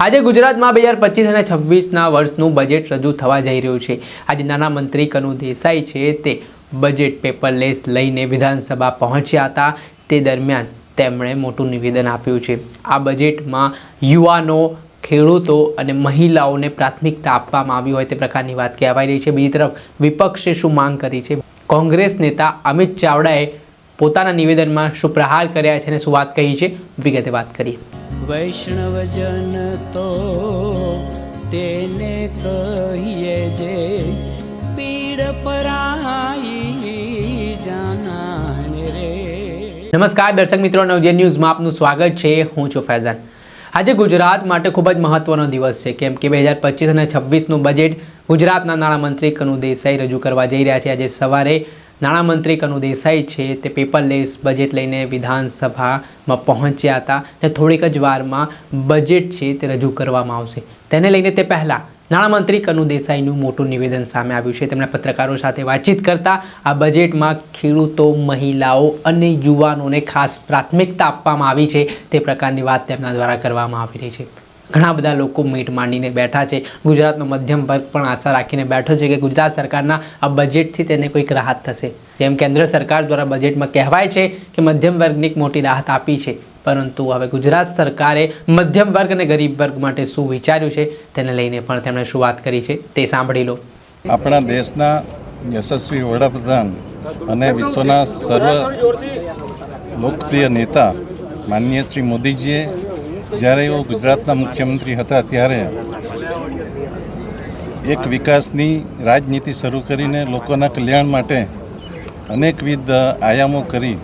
આજે ગુજરાતમાં બે હજાર પચીસ અને છવ્વીસના વર્ષનું બજેટ રજૂ થવા જઈ રહ્યું છે. આજે નાના મંત્રી કનુ દેસાઈ છે તે બજેટ પેપરલેસ લઈને વિધાનસભા પહોંચ્યા હતા. તે દરમિયાન તેમણે મોટું નિવેદન આપ્યું છે. આ બજેટમાં યુવાનો, ખેડૂતો અને મહિલાઓને પ્રાથમિકતા આપવામાં આવી હોય તે પ્રકારની વાત કહેવાઈ રહી છે. બીજી તરફ વિપક્ષે શું માંગ કરી છે? કોંગ્રેસ નેતા અમિત ચાવડાએ પોતાના નિવેદનમાં શું પ્રહાર કર્યા છે અને શું વાત કહી છે? વિગતે વાત કરીએ. વૈષ્ણવજન તો તેને કહીએ જે પીડ પરાઈ જાનાને રે. નમસ્કાર, દર્શક મિત્રો નવજે ન્યૂઝમાં આપનું સ્વાગત છે. હું છું ફૈઝાન. આજે ગુજરાત માટે ખૂબ જ મહત્વનો દિવસ છે. કેમ કે બે હજાર પચીસ અને છવ્વીસનું બજેટ ગુજરાતના નાણામંત્રી કનુ દેસાઈ રજૂ કરવા જઈ રહ્યા છે. આજે સવારે નાણામંત્રી કનુ દેસાઈ છે, તે પેપરલેસ બજેટ લઈને વિધાનસભામાં પહોંચ્યા હતા અને થોડીક જ વારમાં બજેટ છે તે રજૂ કરવામાં આવશે. તેને લઈને તે પહેલાં નાણામંત્રી કનુ દેસાઈનું મોટું નિવેદન સામે આવ્યું છે. તેમણે પત્રકારો સાથે વાતચીત કરતા આ બજેટમાં ખેડૂતો, મહિલાઓ અને યુવાનોને ખાસ પ્રાથમિકતા આપવામાં આવી છે. તે પ્રકારની વાત તેમના દ્વારા કરવામાં આવી રહી છે. ઘણા બધા લોકો મીટ માંડીને બેઠા છે. ગુજરાતનો મધ્યમ વર્ગ પણ આશા રાખીને બેઠો છે કે ગુજરાત સરકારના આ બજેટથી તેને કોઈક રાહત થશે. જેમ કેન્દ્ર સરકાર દ્વારા બજેટમાં કહેવાય છે કે મધ્યમ વર્ગની એક મોટી રાહત આપી છે. પરંતુ હવે ગુજરાત સરકારે મધ્યમ વર્ગ અને ગરીબ વર્ગ માટે શું વિચાર્યું છે તેને લઈને પણ તેમણે શું વાત કરી છે તે સાંભળી લો. આપણા દેશના યશસ્વી વડાપ્રધાન અને વિશ્વના સર્વ લોકપ્રિય નેતા માનનીય શ્રી મોદીજીએ જ્યારે એઓ ગુજરાતના મુખ્યમંત્રી હતા ત્યારે એક વિકાસની રાજનીતિ શરૂ કરીને લોકોના કલ્યાણ માટે અનેકવિધ આયામો કરી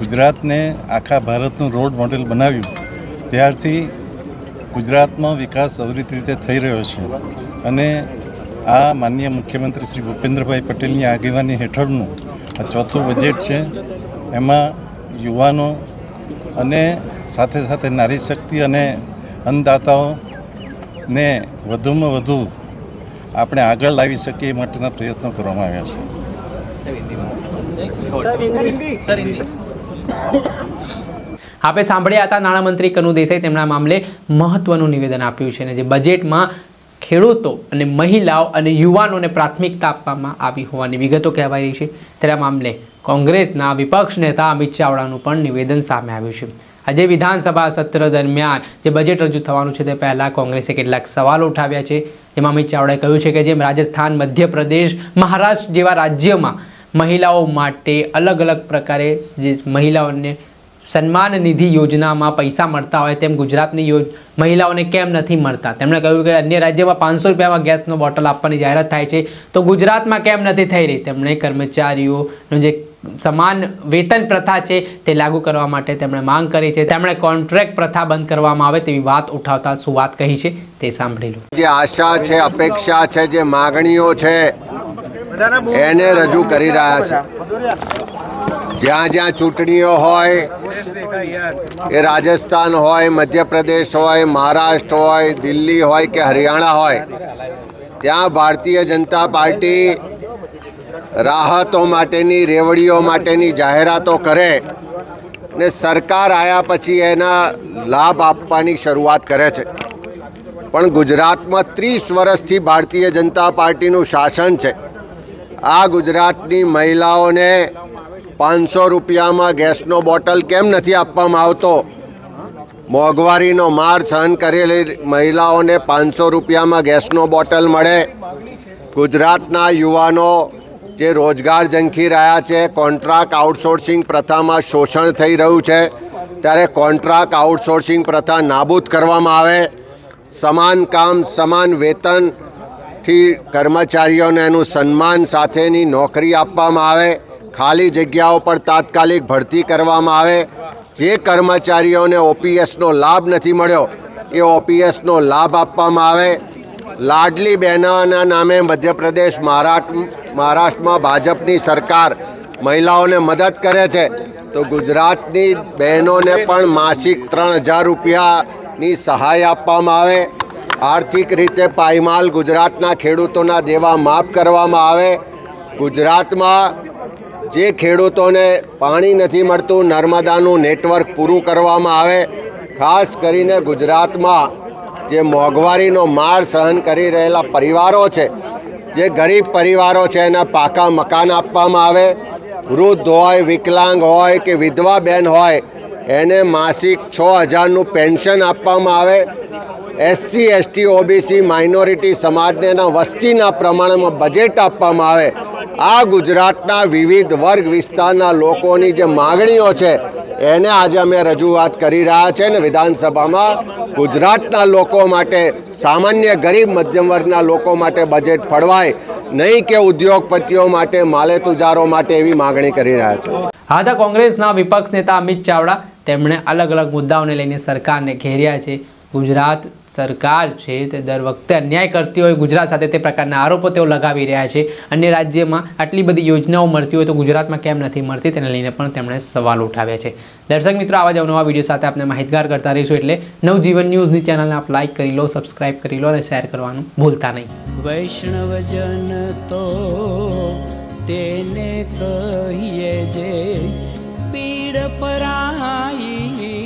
ગુજરાતને આખા ભારતનું રોડ મોડેલ બનાવ્યું. ત્યારથી ગુજરાતમાં વિકાસ અવરિત રીતે થઈ રહ્યો છે અને આ માનનીય મુખ્યમંત્રી શ્રી ભૂપેન્દ્રભાઈ પટેલની આગેવાની હેઠળનું આ ચોથું બજેટ છે. એમાં યુવાનો અને સાથે સાથે નારી શક્તિ અને અન્નદાતાઓને વધુમાં વધુ આપણે આગળ લાવી શકીએ એ માટેના પ્રયત્નો કરવામાં આવ્યા છે. આપણે સાંભળ્યા હતા નાણામંત્રી કનુ દેસાઈ તેમના મામલે મહત્વનું નિવેદન આપ્યું છે અને જે બજેટમાં ખેડૂતો અને મહિલાઓ અને યુવાનોને પ્રાથમિકતા આપવામાં આવી હોવાની વિગતો કહેવાઈ રહી છે. તેના મામલે કોંગ્રેસના વિપક્ષ નેતા અમિત ચાવડાનું પણ નિવેદન સામે આવ્યું છે. આજે વિધાનસભા સત્ર દરમિયાન જે બજેટ રજૂ થવાનું છે તે પહેલાં કોંગ્રેસે કેટલાક સવાલો ઉઠાવ્યા છે. જેમાં અમિત ચાવડાએ કહ્યું છે કે જેમ રાજસ્થાન, મધ્યપ્રદેશ, મહારાષ્ટ્ર જેવા રાજ્યમાં મહિલાઓ માટે અલગ અલગ પ્રકારે જે મહિલાઓને સન્માન નિધિ યોજનામાં પૈસા મળતા હોય તેમ ગુજરાતની મહિલાઓને કેમ નથી મળતા? તેમણે કહ્યું કે અન્ય રાજ્યમાં પાંચસો રૂપિયામાં ગેસનો બોટલ આપવાની જાહેરાત થાય છે, તો ગુજરાતમાં કેમ નથી થઈ રહી? તેમણે કર્મચારીઓનું જે સમાન વેતન પ્રથા છે તે લાગુ કરવા માટે તેમણે માંગ કરી છે. તેમણે કોન્ટ્રાક્ટ પ્રથા બંધ કરવામાં આવે તેવી વાત ઉઠાવતા શું વાત કહી છે તે સાંભળી લો. જે આશા છે, અપેક્ષા છે, જે માગણીઓ છે, એને રજૂ કરી રહ્યા છે. જ્યાં જ્યાં ચૂંટણીઓ હોય, એ રાજસ્થાન હોય, મધ્યપ્રદેશ હોય, મહારાષ્ટ્ર હોય, દિલ્હી હોય કે હરિયાણા હોય, ત્યાં ભારતીય જનતા પાર્ટી રાહતો માટેની, રેવડીઓ માટેની જાહેરાતો કરે ને સરકાર આવ્યા પછી એના લાભ આપવાની શરૂઆત કરે છે. પણ ગુજરાતમાં ત્રીસ વર્ષથી ભારતીય જનતા પાર્ટીનું શાસન છે. આ ગુજરાતની મહિલાઓને પાંચસો રૂપિયામાં ગેસનો બોટલ કેમ નથી આપવામાં આવતો? મોંઘવારીનો માર સહન કરેલી મહિલાઓને પાંચસો રૂપિયામાં ગેસનો બોટલ મળે? ગુજરાતના યુવાનો જે રોજગાર ઝંખી રહ્યા છે, કોન્ટ્રાક્ટ આઉટસોર્સિંગ પ્રથામાં શોષણ થઈ રહ્યું છે, ત્યારે કોન્ટ્રાક્ટ આઉટસોર્સિંગ પ્રથા નાબૂદ કરવામાં આવે. સમાન કામ, સમાન વેતનથી કર્મચારીઓને એનું સન્માન સાથેની નોકરી આપવામાં આવે. ખાલી જગ્યાઓ પર તાત્કાલિક ભરતી કરવામાં આવે. જે કર્મચારીઓને ઓપીએસનો લાભ નથી મળ્યો, એ ઓપીએસનો લાભ આપવામાં આવે. લાડલી બહેનોના નામે મધ્યપ્રદેશ મહારાષ્ટ્ર મહારાષ્ટ્રમાં ભાજપની સરકાર મહિલાઓને મદદ કરે છે. તો ગુજરાતની બહેનોને પણ માસિક ત્રણ હજાર રૂપિયાની સહાય આપવામાં આવે. આર્થિક રીતે પાયમાલ ગુજરાતના ખેડૂતોના દેવા માફ કરવામાં આવે. ગુજરાતમાં જે ખેડૂતોને પાણી નથી મળતું, નર્મદાનું નેટવર્ક પૂરું કરવામાં આવે, ખાસ કરીને ગુજરાતમાં જે મોંઘવારીનો માર સહન કરી રહેલા પરિવારો છે, જે ગરીબ પરિવારો છે, એના પાકા મકાન આપવામાં આવે, વૃદ્ધ હોય, વિકલાંગ હોય કે વિધવા બેન હોય, એને માસિક છ હજારનું પેન્શન આપવામાં આવે. એસસી, એસટી, ઓબીસી, માઇનોરિટી સમાજને એના વસ્તીના પ્રમાણમાં બજેટ આપવામાં આવે. આ ગુજરાતના વિવિધ વર્ગ વિસ્તારના લોકોની જે માગણીઓ છે, એને આજે અમે રજૂઆત કરી રહ્યા છે ને વિધાનસભામાં ગુજરાતના લોકો માટે, સામાન્ય ગરીબ મધ્યમ વર્ગના લોકો માટે બજેટ ફળવાય, નહીં કે ઉદ્યોગપતિઓ માટે, માલેતુજારો માટે એવી માગણી કરી રહ્યા છે. હતા કોંગ્રેસના વિપક્ષ નેતા અમિત ચાવડા, તેમણે અલગ અલગ મુદ્દાઓને લઈને સરકારને ઘેર્યા છે. ગુજરાત સરકાર છે તે દર વખતે અન્યાય કરતી હોય, ગુજરાત સાથે તે પ્રકારના આરોપો તેઓ લગાવી રહ્યા છે. અન્ય રાજ્યમાં આટલી બધી યોજનાઓ મળતી હોય તો ગુજરાતમાં કેમ નથી મળતી? તેને લઈને પણ તેમણે સવાલ ઉઠાવ્યા છે. દર્શક મિત્રો, આવા જ નવા વીડિયો સાથે આપણે માહિતગાર કરતા રહીશું એટલે નવજીવન ન્યૂઝની ચેનલને આપ લાઇક કરી લો સબસ્ક્રાઇબ કરી લો અને શેર કરવાનું ભૂલતા નહીં. વૈષ્ણવજન તો તેને કહીએ જે પીડ પરાય